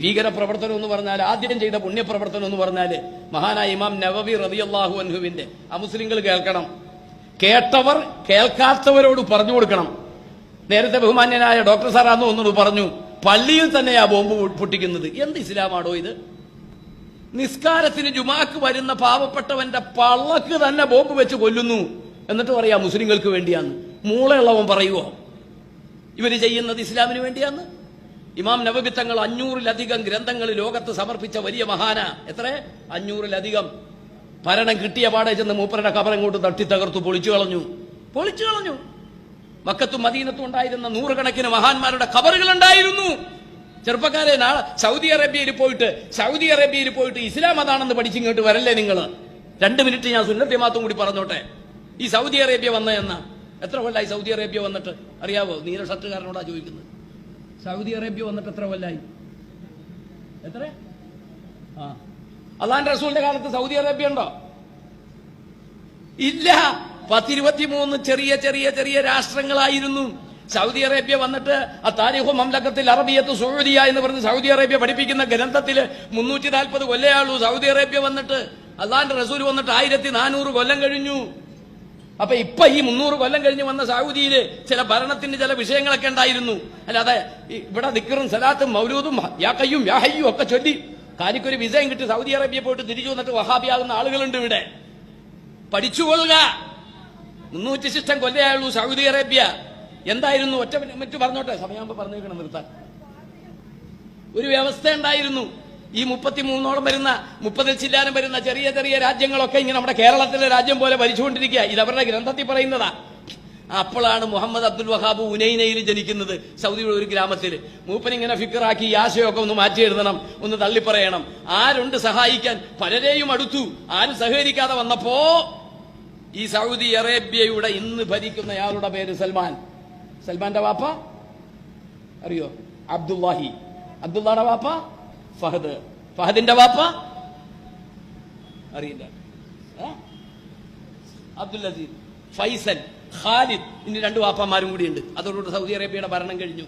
ഭീകര പ്രവർത്തനം എന്ന് പറഞ്ഞാൽ ആദ്യം ചെയ്ത പുണ്യപ്രവർത്തനം എന്ന് പറഞ്ഞാൽ മഹാനായ ഇമാം നവവി അള്ളാഹു അൻഹുവിന്റെ മുസ്ലിങ്ങൾ കേൾക്കണം. കേട്ടവർ കേൾക്കാത്തവരോട് പറഞ്ഞു കൊടുക്കണം. നേരത്തെ ബഹുമാന്യനായ ഡോക്ടർ സാറാന്ന് ഒന്നോട് പറഞ്ഞു പള്ളിയിൽ തന്നെയാ ബോംബ് പൊട്ടിക്കുന്നത്. എന്ത് ഇസ്ലാമാണോ ഇത്? നിസ്കാരത്തിന് ജുമാക്ക് വരുന്ന പാവപ്പെട്ടവന്റെ പള്ളക്ക് തന്നെ ബോംബ് വെച്ച് കൊല്ലുന്നു. എന്നിട്ട് പറയാ മുസ്ലിങ്ങൾക്ക് വേണ്ടിയാന്ന്. മൂളയുള്ളവൻ പറയുവോ? ഇവർ ചെയ്യുന്നത് ഇസ്ലാമിന് വേണ്ടിയാന്ന്? ഇമാം നബബി തങ്ങൾ അഞ്ഞൂറിലധികം ഗ്രന്ഥങ്ങൾ ലോകത്ത് സമർപ്പിച്ച വലിയ മഹാന എത്ര? അഞ്ഞൂറിലധികം. ഭരണം കിട്ടിയ പാടെ ചെന്ന് മൂപ്പരുടെ കബറങ്ങോട്ട് തട്ടി തകർത്തു പൊളിച്ചു കളഞ്ഞു. പൊളിച്ചു കളഞ്ഞു. മക്കത്തും മദീനത്തും ഉണ്ടായിരുന്ന നൂറുകണക്കിന് മഹാന്മാരുടെ കബറുകൾ ഉണ്ടായിരുന്നു. ചെറുപ്പക്കാരെ നാളെ സൗദി അറേബ്യയിൽ പോയിട്ട് സൗദി അറേബ്യയിൽ പോയിട്ട് ഇസ്ലാം അതാണെന്ന് പഠിച്ചിങ്ങോട്ട് വരല്ലേ നിങ്ങൾ രണ്ട് മിനിറ്റ് ഞാൻ സുന്നത്തി മാത്രം കൂടി പറഞ്ഞോട്ടെ. ഈ സൗദി അറേബ്യ വന്ന എന്ന? എത്ര കൊല്ലായി സൗദി അറേബ്യ വന്നിട്ട്? അറിയാവോ? നീല ഷർട്ടുകാരനോടാ ചോദിക്കുന്നത്. സൗദി അറേബ്യ വന്നിട്ട് എത്ര കൊല്ലായി? എത്ര? ആ. അള്ളാൻ റസൂലിന്റെ കാലത്ത് സൗദി അറേബ്യ ഉണ്ടോ? ഇല്ല. പത്തിരുപത്തിമൂന്ന് ചെറിയ ചെറിയ ചെറിയ രാഷ്ട്രങ്ങളായിരുന്നു. സൗദി അറേബ്യ വന്നിട്ട് ആ താരിഹു മംലക്കത്തിൽ അറബിയത്ത് സൗദിയ എന്ന് പറഞ്ഞ് സൗദി അറേബ്യ പഠിപ്പിക്കുന്ന ഗ്രന്ഥത്തിൽ മുന്നൂറ്റി നാൽപ്പത് കൊല്ലയാളൂ സൗദി അറേബ്യ വന്നിട്ട് അള്ളാന്റെ റസൂൽ വന്നിട്ട് ആയിരത്തി നാനൂറ് കൊല്ലം കഴിഞ്ഞു. അപ്പൊ ഇപ്പൊ ഈ മുന്നൂറ് കൊല്ലം കഴിഞ്ഞ് വന്ന സൗദിയിൽ ചില ഭരണത്തിന്റെ ചില വിഷയങ്ങളൊക്കെ ഉണ്ടായിരുന്നു. അല്ലാതെ ഇവിടെ ദിക്കറും സലാത്തും മൗലൂദും യാക്കയ്യും യാഹയ്യും ഒക്കെ ചൊല്ലി കാര്യക്കൊരു വിസയും കിട്ടി സൗദി അറേബ്യ പോയിട്ട് തിരിച്ചു വന്നിട്ട് വഹാബിയാകുന്ന ആളുകളുണ്ട് ഇവിടെ. പഠിച്ചുകൊള്ളുക. മുന്നൂറ്റി ശിഷ്ടം കൊല്ലയായുള്ളൂ സൗദി അറേബ്യ. എന്തായിരുന്നു? ഒറ്റ മറ്റു പറഞ്ഞോട്ടെ? സമയമാകുമ്പോ പറഞ്ഞേക്കണം നിർത്താൻ. ഒരു വ്യവസ്ഥ ഉണ്ടായിരുന്നു. ഈ മുപ്പത്തിമൂന്നോളം വരുന്ന മുപ്പതിൽ ചില്ലാനം വരുന്ന ചെറിയ ചെറിയ രാജ്യങ്ങളൊക്കെ ഇങ്ങനെ നമ്മുടെ കേരളത്തിലെ രാജ്യം പോലെ ഭരിച്ചുകൊണ്ടിരിക്കുക. ഇത് അവരുടെ ഗ്രന്ഥത്തിൽ പറയുന്നതാ. അപ്പോഴാണ് മുഹമ്മദ് അബ്ദുൽ വഹാബ് ഉനൈനയിൽ ജനിക്കുന്നത് സൗദിയുടെ ഒരു ഗ്രാമത്തിൽ. മൂപ്പനിങ്ങനെ ഫിക്കറാക്കി ഈ ആശയമൊക്കെ ഒന്ന് മാറ്റി എഴുതണം ഒന്ന് തള്ളിപ്പറയണം. ആരുണ്ട് സഹായിക്കാൻ? പലരെയും അടുത്തു. ആരും സഹകരിക്കാതെ വന്നപ്പോ ഈ സൗദി അറേബ്യയുടെ ഇന്ന് ഭരിക്കുന്നയാളുടെ പേര് സൽമാൻ. സൽമാന്റെ വാപ്പ? അറിയോ? അബ്ദുല്ലാഹി. അബ്ദുള്ളയുടെ വാപ്പ? ഫഹദ്. ഫഹദിന്റെ വാപ്പ? അറിയില്ല. അബ്ദുൽ അസീദ് ഫൈസൽ ഖാലിദ് ഇനി രണ്ട് വാപ്പമാരും ഉണ്ട്. അതോടുകൂടി സൗദി അറേബ്യയുടെ ഭരണം കഴിഞ്ഞു.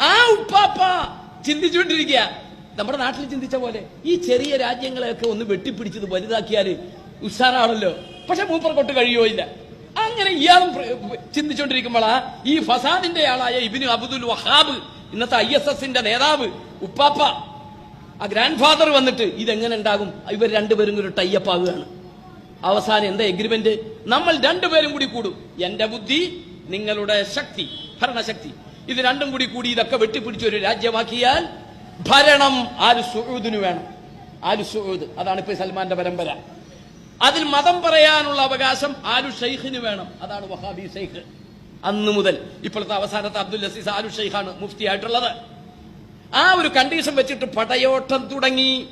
ആ ഉപ്പാപ്പ ചിന്തിച്ചുകൊണ്ടിരിക്കുക. നമ്മുടെ നാട്ടിൽ ചിന്തിച്ച പോലെ ഈ ചെറിയ രാജ്യങ്ങളെയൊക്കെ ഒന്ന് വെട്ടിപ്പിടിച്ചത് വലുതാക്കിയാൽ ഉഷാറാണല്ലോ. പക്ഷെ മൂപ്പർ കൊട്ട് കഴിയോ ഇല്ല. അങ്ങനെ ഇയാളും ചിന്തിച്ചുകൊണ്ടിരിക്കുമ്പോഴാ ഈ ഫസാദിന്റെ ആളായ ഇബിനു അബ്ദുൽ വഹാബ് ഇന്നത്തെ ഐ എസ് എസിന്റെ നേതാവ് ഉപ്പാപ്പ ആ ഗ്രാൻഡ് ഫാദർ വന്നിട്ട് ഇതെങ്ങനെ ഉണ്ടാകും? ഇവർ രണ്ടുപേരും ഒരു ടൈപ്പ് ആവുകയാണ്. അവസാനം എന്താ എഗ്രിമെന്റ് നമ്മൾ രണ്ടുപേരും കൂടി കൂടും. എന്റെ ബുദ്ധി നിങ്ങളുടെ ശക്തി ഭരണശക്തി. ഇത് രണ്ടും കൂടി കൂടി ഇതൊക്കെ വെട്ടിപ്പിടിച്ച് ഒരു രാജ്യമാക്കിയാൽ ഭരണം ആര് സുഹൂദിന് വേണം. ആര് സുഹൂദ് അതാണ് ഇപ്പൊ സൽമാന്റെ പരമ്പര. അതിൽ മതം പറയാനുള്ള അവകാശം ആരു ഷെയ്ഖിന് വേണം. അതാണ് വഹാബി ഷെയ്ഖ്. അന്ന് മുതൽ ഇപ്പോഴത്തെ അവസാനത്തെ അബ്ദുൽ അസീസ് ആരു ഷെയ്ഖാണ് മുഫ്തി ആയിട്ടുള്ളത് ആ ഒരു കണ്ടീഷൻ വെച്ചിട്ട് പടയോട്ടം തുടങ്ങി.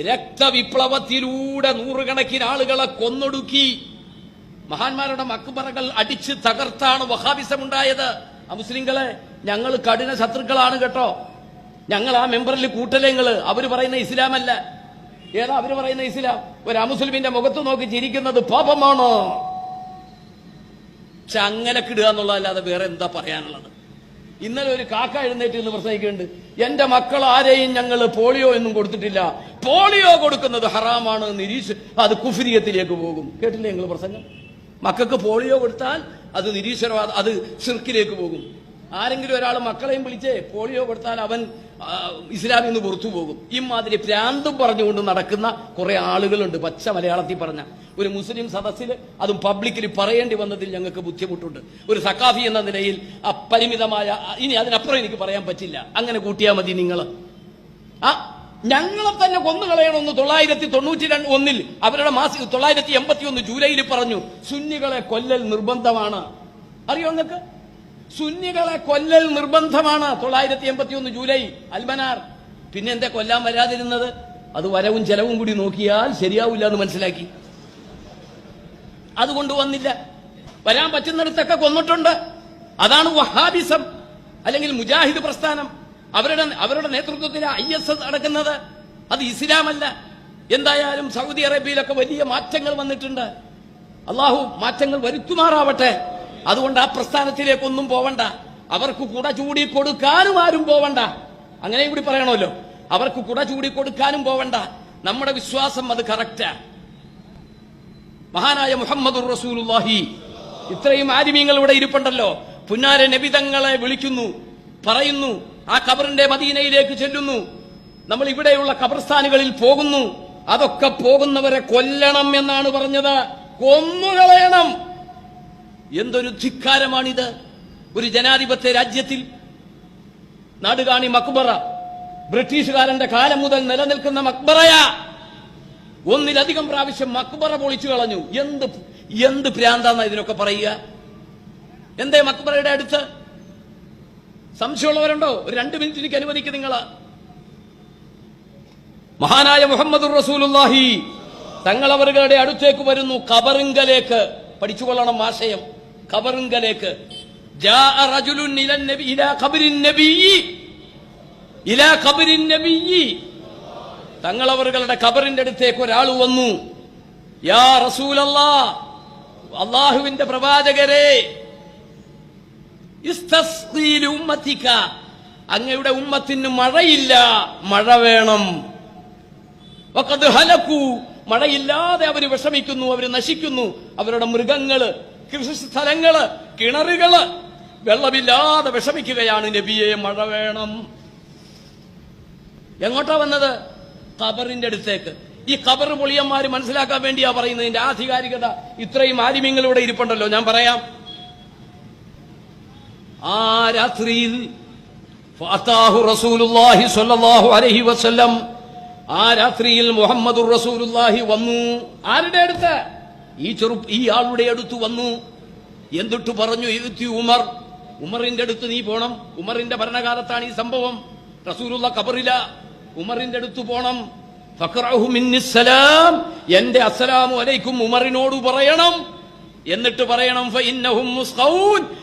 രക്തവിപ്ലവത്തിലൂടെ നൂറുകണക്കിന് ആളുകളെ കൊന്നൊടുക്കി. മഹാന്മാരുടെ മക്ബറകൾ അടിച്ച് തകർത്താണ് വഹാബിസം ഉണ്ടായത് ആ മുസ്ലിങ്ങളെ ഞങ്ങൾ കഠിന ശത്രുക്കളാണ് കേട്ടോ. ഞങ്ങൾ ആ മെമ്പറിൽ കൂട്ടലങ്ങൾ അവർ പറയുന്ന ഇസ്ലാമല്ല. ഏതാ അവർ പറയുന്ന ഇസ്ലാം? ഒരു അമുസ്ലിമിന്റെ മുഖത്ത് നോക്കി ചിരിക്കുന്നത് പാപമാണോ. കിടുക എന്നുള്ളതല്ലാതെ വേറെ എന്താ പറയാനുള്ളത്? ഇന്നലെ ഒരു കാക്ക എഴുന്നേറ്റ് എന്ന് പ്രസംഗിക്കുന്നുണ്ട്. എന്റെ മക്കൾ ആരെയും ഞങ്ങൾ പോളിയോ എന്നും കൊടുത്തിട്ടില്ല. പോളിയോ കൊടുക്കുന്നത് ഹറാമാണ് നിരീക്ഷ അത് കുഫിരിയത്തിലേക്ക് പോകും. കേട്ടില്ലേ നിങ്ങൾ പ്രസംഗം? മക്കൾക്ക് പോളിയോ കൊടുത്താൽ അത് നിരീശ്വരവാദം അത് സിർക്കിലേക്ക് പോകും. ആരെങ്കിലും ഒരാൾ മക്കളെയും വിളിച്ചേ പോളിയോ കൊടുത്താൽ അവൻ ഇസ്ലാമിൽ നിന്ന് പുറത്തു പോകും. ഇമാതിരി പ്രാന്തും പറഞ്ഞുകൊണ്ട് നടക്കുന്ന കുറെ ആളുകളുണ്ട് പച്ച മലയാളത്തിൽ പറഞ്ഞ. ഒരു മുസ്ലിം സദസ്സിൽ അതും പബ്ലിക്കിൽ പറയേണ്ടി വന്നതിൽ ഞങ്ങൾക്ക് ബുദ്ധിമുട്ടുണ്ട്. ഒരു സക്കാഫി എന്ന നിലയിൽ അപരിമിതമായ ഇനി അതിനപ്പുറം എനിക്ക് പറയാൻ പറ്റില്ല. അങ്ങനെ കൂട്ടിയാൽ മതി നിങ്ങൾ ആ ഞങ്ങളെ തന്നെ കൊന്നുകളയണമെന്ന് തൊള്ളായിരത്തി തൊണ്ണൂറ്റി രണ്ട് ഒന്നിൽ അവരുടെ മാസ തൊള്ളായിരത്തി എൺപത്തി ഒന്ന് ജൂലൈയിൽ പറഞ്ഞു സുന്നികളെ കൊല്ലൽ നിർബന്ധമാണ്. അറിയോ നിങ്ങൾക്ക് സുന്നികളെ കൊല്ലൽ നിർബന്ധമാണ്. തൊള്ളായിരത്തി എൺപത്തി ഒന്ന് ജൂലൈ അൽമനാർ. പിന്നെ എന്താ കൊല്ലാൻ വരാതിരുന്നത്? അത് വരവും ചെലവും കൂടി നോക്കിയാൽ ശരിയാവില്ല എന്ന് മനസ്സിലാക്കി. അതുകൊണ്ട് വന്നില്ല. വരാൻ പറ്റുന്നിടത്തൊക്കെ കൊന്നിട്ടുണ്ട്. അതാണ് വഹാബിസം അല്ലെങ്കിൽ മുജാഹിദ് പ്രസ്ഥാനം. അവരുടെ അവരുടെ നേതൃത്വത്തിൽ ഐ എസ് എസ് നടക്കുന്നത്. അത് ഇസ്ലാമല്ല. എന്തായാലും സൗദി അറേബ്യയിലൊക്കെ വലിയ മാറ്റങ്ങൾ വന്നിട്ടുണ്ട്. അള്ളാഹു മാറ്റങ്ങൾ വരുത്തുമാറാവട്ടെ. അതുകൊണ്ട് ആ പ്രസ്ഥാനത്തിലേക്കൊന്നും പോവണ്ട. അവർക്ക് കുട ചൂടി കൊടുക്കാനും ആരും പോവണ്ട. അങ്ങനെയും കൂടി പറയണമല്ലോ. അവർക്ക് കുട ചൂടി കൊടുക്കാനും പോവണ്ട. നമ്മുടെ വിശ്വാസം അത് കറക്റ്റാ. മഹാനായ മുഹമ്മദ് റസൂലുള്ളാഹി. ഇത്രയും ആരിമീങ്ങൾ ഇവിടെ ഇരിപ്പുണ്ടല്ലോ. പുന്നാര നബിതങ്ങളെ വിളിക്കുന്നു പറയുന്നു ആ കബറിന്റെ മദീനയിലേക്ക് ചെല്ലുന്നു. നമ്മൾ ഇവിടെയുള്ള കബർസ്ഥാനുകളിൽ പോകുന്നു. അതൊക്കെ പോകുന്നവരെ കൊല്ലണം എന്നാണ് പറഞ്ഞത്. കൊന്നുകളയണം. എന്തൊരു ധിക്കാരമാണിത്. ഒരു ജനാധിപത്യ രാജ്യത്തിൽ നാടുകാണി മക്ബറ ബ്രിട്ടീഷുകാരന്റെ കാലം മുതൽ നിലനിൽക്കുന്ന മക്ബറയാ. ഒന്നിലധികം പ്രാവശ്യം മക്ബറ പൊളിച്ചു കളഞ്ഞു. എന്ത് എന്ത് ഭ്രാന്താന്ന ഇതിനൊക്കെ പറയുക? എന്തേ മക്ബറയുടെ അടുത്ത്? സംശയമുള്ളവരുണ്ടോ? ഒരു രണ്ട് മിനിറ്റ് എനിക്ക് അനുവദിക്കും നിങ്ങൾ മഹാനായ മുഹമ്മദ് റസൂലുല്ലാഹി തങ്ങളവരുടെ അടുത്തേക്ക് വരുന്നു കബറിങ്കലേക്ക്. പഠിച്ചുകൊള്ളണം ആശയം. നബിയ്യി തങ്ങളവറുകളുടെ ഖബറിന്റെ അടുത്തേക്ക് ഒരാൾ വന്നു. യാ റസൂലല്ലാ അള്ളാഹുവിന്റെ പ്രവാചകരെ ഉമ്മത്തിക്ക. ഉമ്മത്തിക അങ്ങയുടെ ഉമ്മത്തിന് മഴയില്ല മഴ വേണം. ഹലക്കു മഴയില്ലാതെ അവർ വിഷമിക്കുന്നു അവർ നശിക്കുന്നു. അവരുടെ മൃഗങ്ങൾ കൃഷിസ്ഥലങ്ങൾ കിണറുകൾ. വെള്ളമില്ലാതെ വിഷമിക്കുകയാണ് നബിയെ മഴ വേണം. എങ്ങോട്ടാ വന്നത്? ഖബറിന്റെ അടുത്തേക്ക്. ഈ ഖബർ പൊളിയന്മാർ മനസ്സിലാക്കാൻ വേണ്ടിയാ പറയുന്നതിന്റെ ആധികാരികത. ഇത്രയും ആലിമ്യങ്ങൾ ഇരിപ്പുണ്ടല്ലോ ഞാൻ പറയാം. ആ രാത്രിയിൽ റസൂലുള്ളാഹി സ്വല്ലല്ലാഹു അലൈഹി വസല്ലം ആ രാത്രിയിൽ മുഹമ്മദുർ റസൂലുള്ളാഹി വന്നു. ആരുടെ അടുത്ത്? ഈ ചെറു ഈ ആളുടെ അടുത്ത് വന്നു. എന്തിട്ട് പറഞ്ഞു? ഇരുത്തി ഉമർ. ഉമറിന്റെ അടുത്ത് നീ പോണം. ഉമറിന്റെ ഭരണകാലത്താണ് ഈ സംഭവം. റസൂലുള്ള കബറില ഉമറിന്റെ അടുത്ത് പോണം. ഫഖറഹു മിന്നിസ്സലാം എന്റെ അസ്സലാമു അലൈക്കും ഉമറിനോട് പറയണം. എന്നിട്ട് പറയണം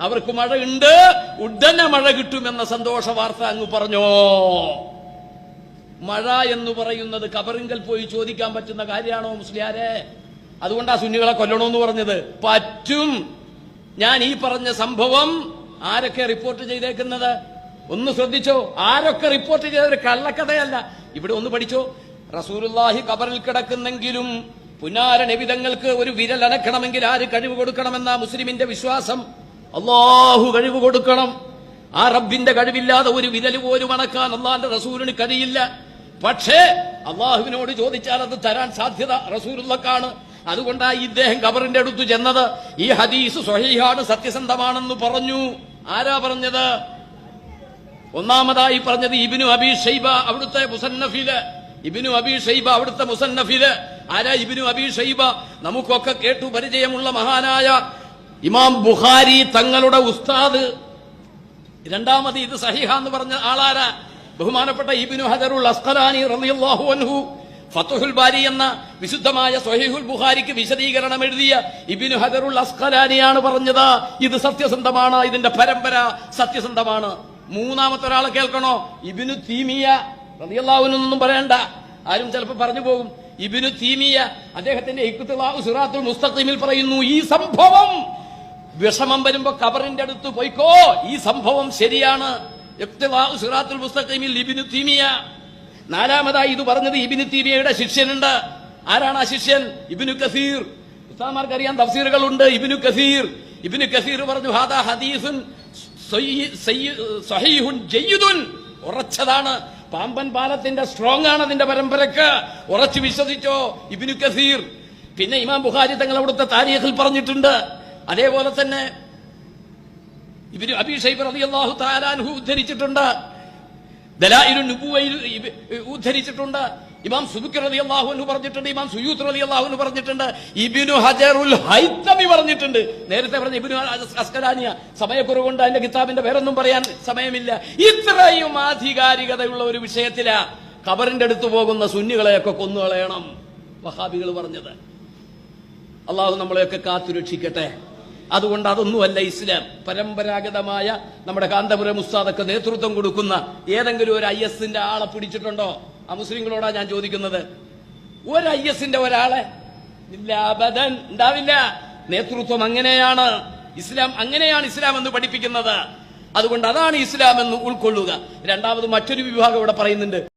അവർക്ക് മഴ ഉണ്ട്. ഉടനെ മഴ കിട്ടുമെന്ന സന്തോഷ വാർത്ത അങ്ങ് പറഞ്ഞോ? മഴ എന്ന് പറയുന്നത് കബറിങ്കൽ പോയി ചോദിക്കാൻ പറ്റുന്ന കാര്യമാണോ മുസ്ലിയാരെ? അതുകൊണ്ടാ സുന്നികളെ കൊല്ലണമെന്ന് പറഞ്ഞത്. പറ്റും. ഞാൻ ഈ പറഞ്ഞ സംഭവം ആരൊക്കെ റിപ്പോർട്ട് ചെയ്തേക്കുന്നത്? ഒന്ന് ശ്രദ്ധിച്ചോ. ആരൊക്കെ റിപ്പോർട്ട് ചെയ്ത ഒരു കള്ളക്കഥയല്ല. ഇവിടെ ഒന്ന് പഠിച്ചോ. റസൂലുള്ളാഹി കബറിൽ കിടക്കുന്നെങ്കിലും പുനാര നബിതങ്ങൾക്ക് ഒരു വിരൽ അനക്കണമെങ്കിൽ ആര് കഴിവ് കൊടുക്കണമെന്ന മുസ്ലിമിന്റെ വിശ്വാസം? അള്ളാഹു കഴിവ് കൊടുക്കണം. ആ റബ്ബിന്റെ കഴിവില്ലാതെ ഒരു വിരൽ പോലും അണക്കാൻ അള്ളാന്റെ റസൂലിന് കഴിയില്ല. പക്ഷേ അള്ളാഹുവിനോട് ചോദിച്ചാൽ അത് തരാൻ സാധ്യത റസൂലുള്ളക്കാണ്. അതുകൊണ്ടാ ഇദ്ദേഹം ഖബറിന്റെ അടുത്ത് ചെന്നത്. ഈ ഹദീസ് സ്വഹീഹാണ് സത്യസന്ധമാണെന്ന് പറഞ്ഞു. ആരാ പറഞ്ഞത്? ഒന്നാമതായി പറഞ്ഞത് ഇബിനു അബി ഷൈബ അവിടുത്തെ മുസന്നഫിൽ. ഇബിനു അബി ഷൈബ അവിടുത്തെ മുസന്നഫിൽ. ആരാ ഇബിനു അബി ഷൈബ നമുക്കൊക്കെ കേട്ടു പരിചയമുള്ള മഹാനായ ഇമാം ബുഖാരി തങ്ങളുടെ ഉസ്താദ്. രണ്ടാമത് ഇത് സഹിഹ എന്ന് പറഞ്ഞ ആളാരാ? ബഹുമാനപ്പെട്ട ഇബിനു ഹജറുൽ അസ്കലാനി റളിയല്ലാഹു അൻഹു. ഫത്തുഹുൽ ബാരി എന്ന വിശുദ്ധമായ സൊഹീഹുൽ ബുഹാരിക്ക് വിശദീകരണം എഴുതിയ ഇബിനു ഹജറുൽ അസ്ഖലാനിയാണ് പറഞ്ഞത്. ഇത് സത്യസന്ധമാണ് ഇതിന്റെ പരമ്പര സത്യസന്ധമാണ്. മൂന്നാമത്തെ ഒരാളെ കേൾക്കണോ? ഇബിനു തീമിയ റതിയല്ലാവിനൊന്നും പറയണ്ട. ആരും ചിലപ്പോൾ പറഞ്ഞു പോകും. ഇബിനു തീമിയ അദ്ദേഹത്തിന്റെ സുറാത്തുൽ മുസ്തഖീമിൽ പറയുന്നു ഈ സംഭവം വിഷമം വരുമ്പോ കബറിന്റെ അടുത്ത് പോയിക്കോ. ഈ സംഭവം ശരിയാണ്. സിറാത്തുൽ മുസ്തഖീമിൽ ഇബ്നു തീമിയ നാലാമതായി ഇത് പറഞ്ഞത് ഇബിന് തീമിയയുടെ ശിഷ്യനുണ്ട്. ആരാണ് ആ ശിഷ്യൻ? ഇബിനു കസീർ. ഉസ്താമാർക്ക് അറിയാൻ തഫ്സീറുകളുണ്ട്. ഇബിനു കസീർ. ഇബിനു കസീർ പറഞ്ഞു ഹാദാ ഹദീസുൻ ഉറച്ചതാണ്. പാമ്പൻ പാലത്തിന്റെ സ്ട്രോങ് ആണ് അതിന്റെ പരമ്പരക്ക്. ഉറച്ചു വിശ്വസിച്ചോ ഇബിനു കസീർ? പിന്നെ ഇമാം ബുഖാരി തങ്ങൾ അവിടുത്തെ താരീഖിൽ പറഞ്ഞിട്ടുണ്ട്. അതേപോലെ തന്നെ ഇവർ അബി ഷൈബ് റളിയല്ലാഹു തആല അൻഹു ഉദ്ധരിച്ചിട്ടുണ്ട്. ദലായിലുൻ നുബുവയിൽ ഉദ്ധരിച്ചിട്ടുണ്ട്. ഇമാം സുബുക്ക് റളിയല്ലാഹു അൻഹു പറഞ്ഞിട്ടുണ്ട് ഇമാം സുയൂത്ത് റളിയല്ലാഹു അൻഹു പറഞ്ഞിട്ടുണ്ട് ഇബിനു ഹജറുൽ ഹൈത്തമി പറഞ്ഞിട്ടുണ്ട്. നേരത്തെ പറഞ്ഞ ഇബിനു അസ്കലാനിയ സമയക്കുറവുകൊണ്ട് അതിന്റെ കിതാബിന്റെ പേരൊന്നും പറയാൻ സമയമില്ല. ഇത്രയും ആധികാരികതയുള്ള ഒരു വിഷയത്തിലാ കബറിന്റെ അടുത്ത് പോകുന്ന സുന്നികളെയൊക്കെ കൊന്നുകളയണം വഹാബികൾ പറഞ്ഞത്. അള്ളാഹു നമ്മളെയൊക്കെ കാത്തുരക്ഷിക്കട്ടെ. അതുകൊണ്ട് അതൊന്നുമല്ല ഇസ്ലാം. പരമ്പരാഗതമായ നമ്മുടെ കാന്തപുരം ഉസ്താദൊക്കെ നേതൃത്വം കൊടുക്കുന്ന ഏതെങ്കിലും ഒരു ഐ എസിന്റെ ആളെ പിടിച്ചിട്ടുണ്ടോ? ആ മുസ്ലിങ്ങളോടാ ഞാൻ ചോദിക്കുന്നത്. ഒരു ഐ എസിന്റെ ഒരാളെ? ഇല്ല അബദൻ. ഉണ്ടാവില്ല. നേതൃത്വം അങ്ങനെയാണ്. ഇസ്ലാം അങ്ങനെയാണ് ഇസ്ലാം എന്ന് പഠിപ്പിക്കുന്നത്. അതുകൊണ്ട് അതാണ് ഇസ്ലാം എന്ന് ഉൾക്കൊള്ളുക. രണ്ടാമത് മറ്റൊരു വിഭാഗം ഇവിടെ പറയുന്നുണ്ട്.